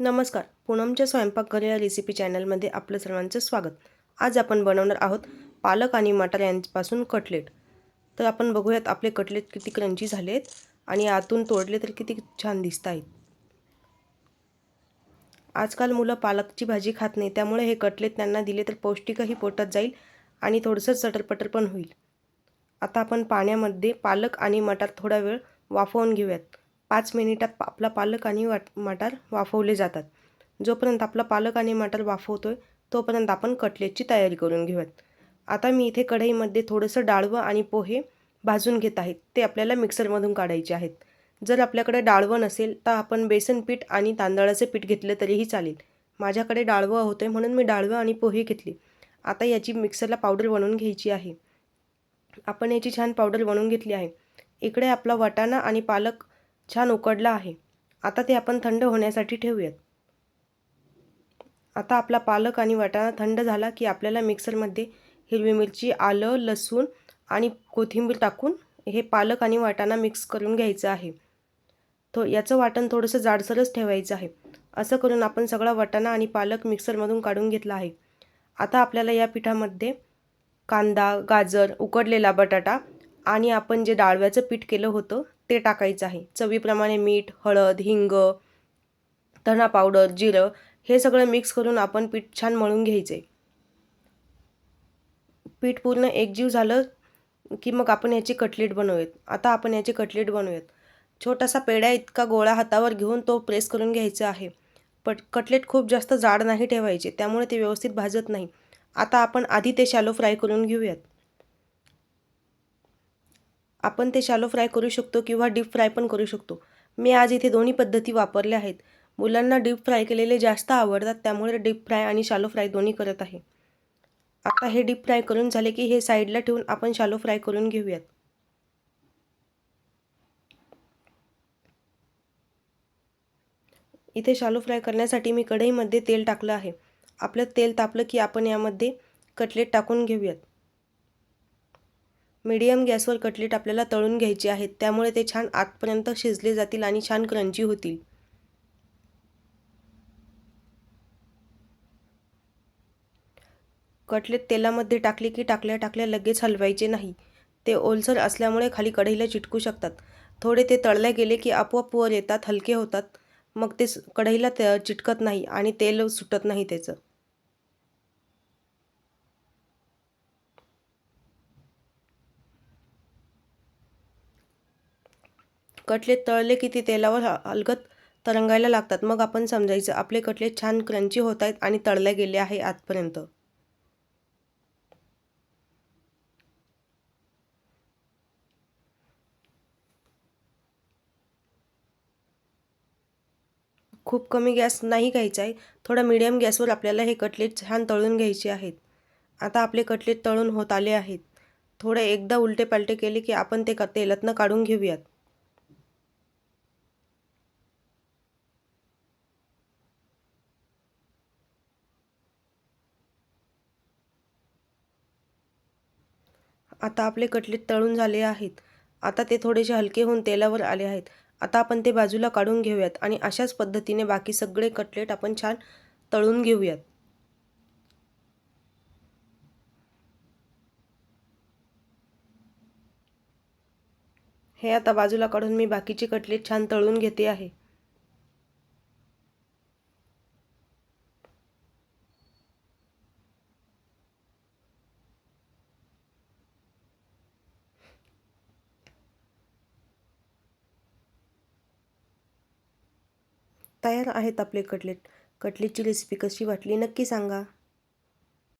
नमस्कार. पूनमच्या स्वयंपाकघर या रेसिपी चॅनलमध्ये आपलं सर्वांचं स्वागत. आज आपण बनवणार आहोत पालक आणि मटार यांपासून कटलेट. तर आपण बघूयात आपले कटलेट किती क्रंची झाले आहेत आणि आतून तोडले तर किती छान दिसत आहेत आजकाल मुलं पालकची भाजी खात नाही त्यामुळे हे कटलेट त्यांना दिले तर पौष्टिकही पोटात जाईल आणि थोडंसं चटरपटर पण होईल. आता आपण पाण्यामध्ये पालक आणि मटार थोडा वेळ वाफवून घेऊयात. पाच मिनिटात आपला पालक आणि वाट मटार वाफवले जातात. जोपर्यंत आपला पालक आणि मटार वाफवतो आहे तोपर्यंत आपण कटलेटची तयारी करून घेऊयात. आता मी इथे कढईमध्ये थोडंसं डाळवं आणि पोहे भाजून घेत आहेत ते आपल्याला मिक्सरमधून काढायचे आहेत. जर आपल्याकडे डाळवं नसेल तर आपण बेसन पीठ आणि तांदळाचं पीठ घेतलं तरीही चालेल. माझ्याकडे डाळवं होते म्हणून मी डाळवं आणि पोहे घेतले. आता याची मिक्सरला पावडर बनवून घ्यायची आहे. आपण याची छान पावडर बनवून घेतली आहे. इकडे आपला वाटाणा आणि पालक छान उकडला आहे. आता ते आपण थंड होण्यासाठी ठेवूयात. आता आपला पालक आणि वाटाणा थंड झाला की आपल्याला मिक्सरमध्ये हिरवी मिरची आलं लसूण आणि कोथिंबीर टाकून हे पालक आणि वाटाणा मिक्स करून घ्यायचं आहे. तो याचं वाटण थोडंसं जाडसरच ठेवायचं आहे. असं करून आपण सगळा वाटाणा आणि पालक मिक्सरमधून काढून घेतला आहे. आता आपल्याला या पिठामध्ये कांदा गाजर उकडलेला बटाटा आणि आपण जे डाळव्याचं पीठ केलं होतं ते टाकायचं आहे. चवीप्रमाणे मीठ हळद हिंग धणा पावडर जिरं हे सगळं मिक्स करून आपण पीठ छान मळून घ्यायचे. पीठ पूर्ण एकजीव झालं की मग आपण याची कटलेट बनवूयात. आता आपण याची कटलेट बनवूयात. छोटासा पेड्या इतका गोळा हातावर घेऊन तो प्रेस करून घ्यायचा आहे. पट कटलेट खूप जास्त जाड नाही ठेवायचे त्यामुळे ते व्यवस्थित भाजत नाही. आता आपण आधी ते शॅलो फ्राय करून घेऊयात. आपण ते शालो फ्राय करू शकतो किंवा डीप फ्राय पण करू शकतो. मी आज इथे दोन्ही पद्धती वापरल्या आहेत. मुलांना डीप फ्राय केलेले जास्त आवडतात त्यामुळे डीप फ्राय आणि शालो फ्राय दोन्ही करत आहे. आता हे डीप फ्राय करून झाले की हे साईडला ठेवून आपण शालो फ्राय करून घेऊयात. इथे शालो फ्राय करण्यासाठी मी कढईमध्ये तेल टाकलं आहे. आपलं तेल तापलं की आपण यामध्ये कटलेट टाकून घेऊयात. मीडियम गॅसवर कटलेट आपल्याला तळून घ्यायचे आहेत त्यामुळे ते छान आतपर्यंत शिजले जातील आणि छान क्रंची होतील. कटलेट तेलामध्ये टाकले की टाकल्या टाकल्या लगेच हलवायचे नाही. ते ओलसर असल्यामुळे खाली कढईला चिटकू शकतात. थोडे ते तळल्या गेले की आपोआप वर येतात हलके होतात. मग ते कढईला चिटकत नाही आणि तेल सुटत नाही त्याचं. कटलेट तळले की ते तेलावर अलगत तरंगायला लागतात. मग आपण समजायचं आपले कटलेट छान क्रंची होत आहेत आणि तळले गेले आहे आजपर्यंत खूप कमी गॅस नाही घ्यायचा आहे. थोडा मीडियम गॅसवर आपल्याला हे कटलेट छान तळून घ्यायचे आहेत. आता आपले कटलेट तळून होत आले आहेत. थोडे एकदा उलटे पालटे केले की आपण ते क तेलातनं काढून घेऊयात. आता आपले कटलेट तळून झाले आहेत. आता ते थोडेसे हलके होऊन तेलावर आले आहेत. आता आपण ते बाजूला काढून घेऊयात आणि अशाच पद्धतीने बाकी सगळे कटलेट आपण छान तळून घेऊयात. हे आता बाजूला काढून मी बाकीचे कटलेट छान तळून घेते आहे. तयार आहेत आपले कटलेट. कटलेटची रेसिपी कशी वाटली नक्की सांगा.